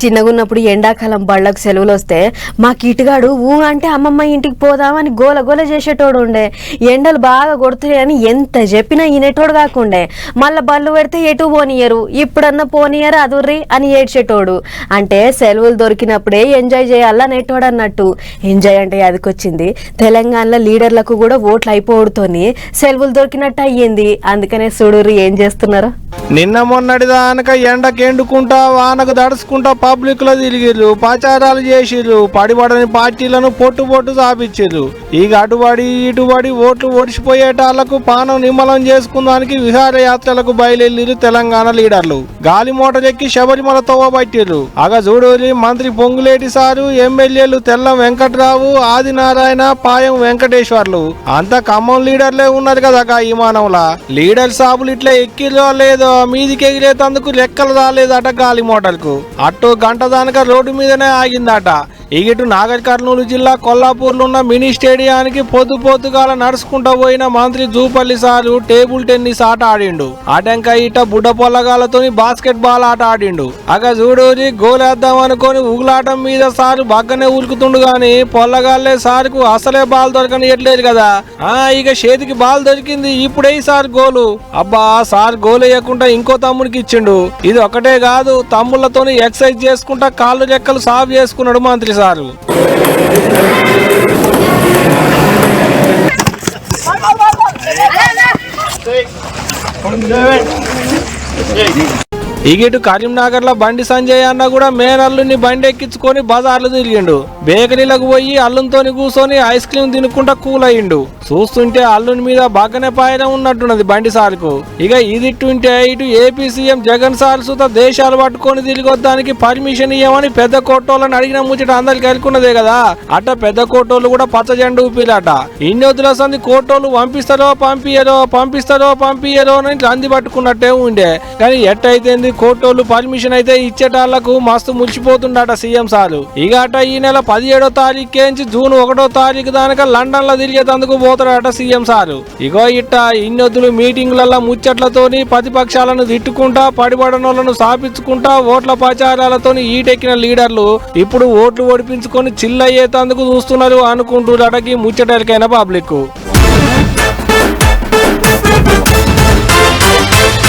చిన్నగున్నప్పుడు ఎండాకాలం బళ్ళకు సెలవులు వస్తే మా కిటుగాడు ఊ అంటే అమ్మమ్మ ఇంటికి పోదామని గోల గోల చేసేటోడు ఉండే ఎండలు బాగా కొడుతున్నాయని ఎంత చెప్పినా ఈనేటోడు కాకుండే. మళ్ళీ బళ్ళు పెడితే ఎటు పోనీయరు? ఇప్పుడన్నా పోనీయరు అదుర్రి? అని ఏడ్చేటోడు. అంటే సెలవులు దొరికినప్పుడే ఎంజాయ్ చేయాలనేటోడు అన్నట్టు ఎంజాయ్ అంటే అదికొచ్చింది తెలంగాణలో లీడర్లకు కూడా ఓట్లు అయిపోవడుతోని సెలవులు దొరికినట్టు అయ్యింది అందుకనే చూడుర్రి ఏం చేస్తున్నారు? నిన్న మొన్నటి దానక వానకు దడుచుకుంటా పబ్లిక్లో తిరిగిర్రు ప్రచారాలు చేసిర్రు పడిపడని పార్టీలను పొట్టు పొట్టు చాపిచ్చిర్రు ఇక అటుబడి ఇటుబడి ఓట్లు ఓడిసిపోయేటాళ్ళకు పానం నిమ్మలం చేసుకుందానికి విహారయాత్రలకు బయలుదేరిరు తెలంగాణ లీడర్లు. గాలి మోటార్ ఎక్కి శబరిమల తోవబట్టిర్రు అగ జూడూరి మంత్రి పొంగులేటి సారు ఎమ్మెల్యేలు తెల్లం వెంకట్రావు ఆదినారాయణ పాయం వెంకటేశ్వర్లు. అంత ఖమ్మం లీడర్లే ఉన్నారు కదా ఈ మానవులా. లీడర్ సాబులు ఇట్లా ఎక్కిరో లేదో మీదికి ఎగిరేతందుకు లెక్కలు రాలేదట గాలి మోటార్కు. అటు గంట దానక రోడ్డు మీదనే ఆగిందట. ఇగిటు నాగర్ కర్నూలు జిల్లా కొల్లాపూర్లో ఉన్న మినీ స్టేడియానికి పొద్దు పొద్దుగాల నడుచుకుంటా పోయిన మంత్రి జూపల్లి సారు టేబుల్ టెన్నిస్ ఆట ఆడిండు. ఆటంక ఇట బుడ్డ పొల్లగాలతోని బాస్కెట్ బాల్ ఆట ఆడిండు. అగ చూడూరి గోలేద్దాం అనుకొని ఉగులాటం మీద సారు బగ్గనే ఉరుకుతుండు గాని పొల్లగాళ్ళే సారుకు అసలే బాల్ దొరకనియట్లేదు కదా. ఆ ఇక చేతికి బాల్ దొరికింది ఇప్పుడే సార్ గోలు. అబ్బా సార్ గోల్ వేయకుండా ఇంకో తమ్ముడికి ఇచ్చిండు. ఇది ఒకటే కాదు తమ్ముళ్ళతోని ఎక్సర్సైజ్ చేసుకుంటా కాళ్ళు రెక్కలు సాఫ్ చేసుకున్నాడు మంత్రి sir. finalizaram. Vai, vai, vai, ఇగిటు కరీంనగర్లో బండి సంజయ్ అన్న కూడా మేనల్లుని బండి ఎక్కించుకొని బజార్లు తిరిగిండు. బేకరీలకు పోయి అల్లునితోని కూర్చొని ఐస్ క్రీమ్ తినుకుంటా కూల్ అయ్యిండు చూస్తుంటే అల్లుని మీద బాగానే పాయనం ఉన్నట్టున్నది బండి సార్కు. ఇక ఇదిట్టుంటే ఇటు ఏపీ సీఎం జగన్ సార్ సుత దేశాలు పట్టుకొని తిరిగొద్దానికి పర్మిషన్ ఇవ్వమని పెద్ద కోటోళ్ళని అడిగిన ముచ్చట అందరికి కలుకున్నదే కదా. అట్ట పెద్ద కోటోళ్ళు కూడా పచ్చ జెండు ఊపిరాట ఇన్ని వద్దుల సంది కోటోళ్ళు పంపిస్తారో పంపియరో పంపిస్తారో పంపియరో అని రంది పట్టుకున్నట్టే ఉండే. కానీ ఎట్టయితేంది కోటోళ్ళు పర్మిషన్ అయితే ఇచ్చేటాళ్ళకు మస్తు మురిచిపోతుండట సీఎం సారు. ఇక అట ఈ నెల పదిహేడో తారీఖుకేంచి జూన్ ఒకటో తారీఖు దానిక లండన్లో తిరిగేందుకు పోతాడట సీఎం సారు. ఇగో ఇట్ట ఇన్నొద్దులు మీటింగ్లలో ముచ్చట్లతోని ప్రతిపక్షాలను తిట్టుకుంటా పడిపడనోళ్ళను స్థాపించుకుంటా ఓట్ల ప్రచారాలతోని ఈటెక్కిన లీడర్లు ఇప్పుడు ఓట్లు ఓడిపించుకొని చిల్లయ్యేతందుకు చూస్తున్నారు అనుకుంటున్నారట ఈ ముచ్చటరికైన పబ్లిక్